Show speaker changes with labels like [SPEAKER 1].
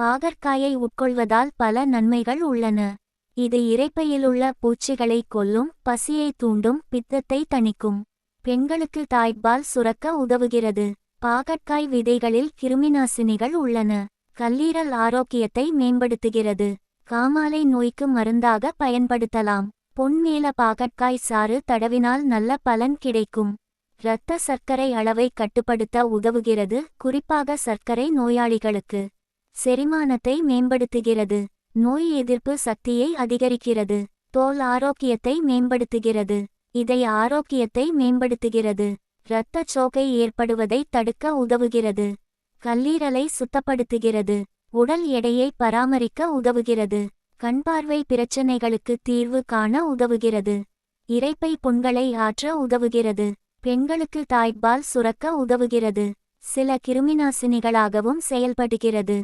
[SPEAKER 1] பாகற்காயை உட்கொள்வதால் பல நன்மைகள் உள்ளன. இது இரைப்பையிலுள்ள பூச்சிகளை கொல்லும் பசியை தூண்டும் பித்தத்தை தணிக்கும். பெண்களுக்கு தாய்ப்பால் சுரக்க உதவுகிறது. பாகற்காய் விதைகளில் கிருமிநாசினிகள் உள்ளன. கல்லீரல் ஆரோக்கியத்தை மேம்படுத்துகிறது. காமாலை நோய்க்கு மருந்தாக பயன்படுத்தலாம். பொன்மேல பாகற்காய் சாறு தடவினால் நல்ல பலன் கிடைக்கும். இரத்த சர்க்கரை அளவை கட்டுப்படுத்த உதவுகிறது குறிப்பாக சர்க்கரை நோயாளிகளுக்கு. செரிமானத்தை மேம்படுத்துகிறது. நோய் எதிர்ப்பு சக்தியை அதிகரிக்கிறது. தோல் ஆரோக்கியத்தை மேம்படுத்துகிறது. இதய ஆரோக்கியத்தை மேம்படுத்துகிறது. இரத்தச் சோகை ஏற்படுவதை தடுக்க உதவுகிறது. கல்லீரலை சுத்தப்படுத்துகிறது. உடல் எடையை பராமரிக்க உதவுகிறது. கண்பார்வை பிரச்சனைகளுக்கு தீர்வு காண உதவுகிறது. இரைப்பை புண்களை ஆற்ற உதவுகிறது. பெண்களுக்கு தாய்ப்பால் சுரக்க உதவுகிறது. சில கிருமிநாசினிகளாகவும் செயல்படுகிறது.